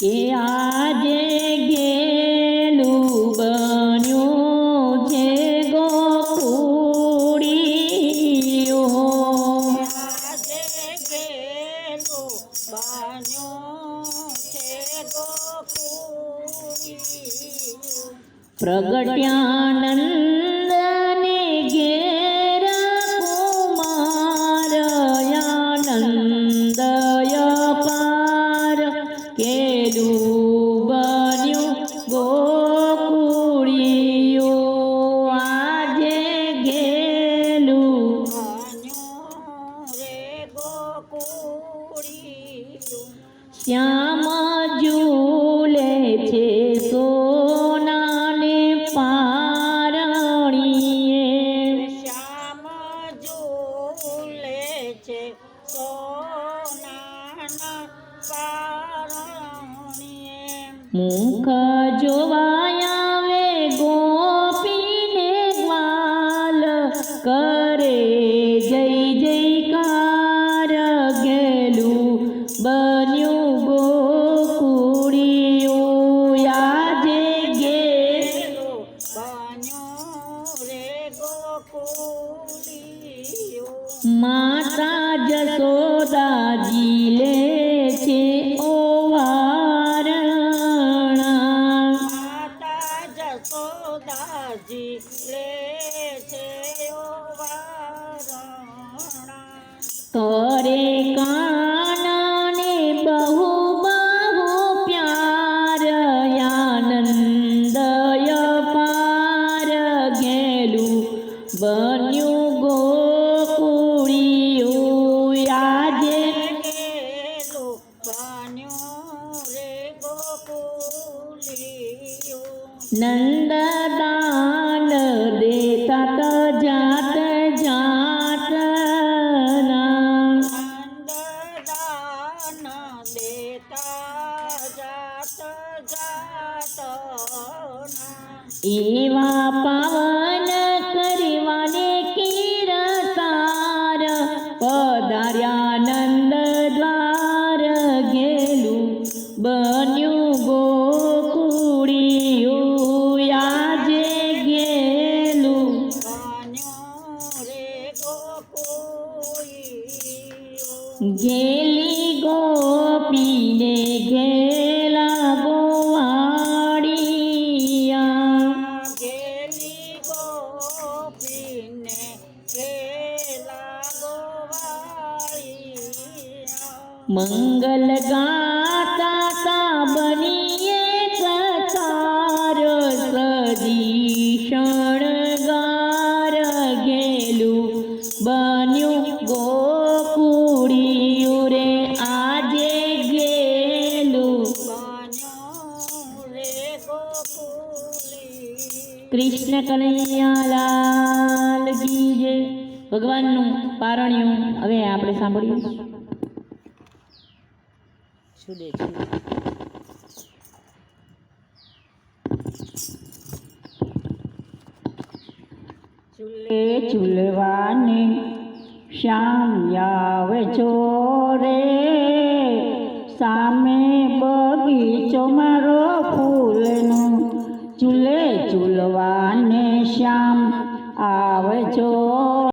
કે આજે ગેલું બન્યું છે ગોકુળિયું આજે ગોકુળિયું. શ્યામ ઝૂલે છે સોનાને પારણીએ. શ્યામ જુલે છે સોનાના પારણીએ. મુખ જોવાયાવે માતા જશોદાજી લે છે ઓવારણા માતા જશોદાજી લે છે વારણા. કરે કાનને નંદદાન દેતા ત જાત જાતના નંદદાન દેતા જાત જાતના એવા પાવન કરવાને કીરતાર પધાર્યા ગેલી ગોપીને ગેલા ગોવાડિયા ગેલી ગોપીને ગેલા ગોવાડિયા મંગલ ગાતા તા બન્યું ગોકુળિયું રે આજે ગેલું. કૃષ્ણ કનૈયાલાલ કી જય ભગવાનનું પારણ્યું. હવે આપણે સાંભળ્યું છુદે છુદે. ચૂલે ચૂલવાને શ્યામ આવે છો રે સામે બગીચો મારો ફૂલનો ચૂલે ચૂલવાને શ્યામ આવે છો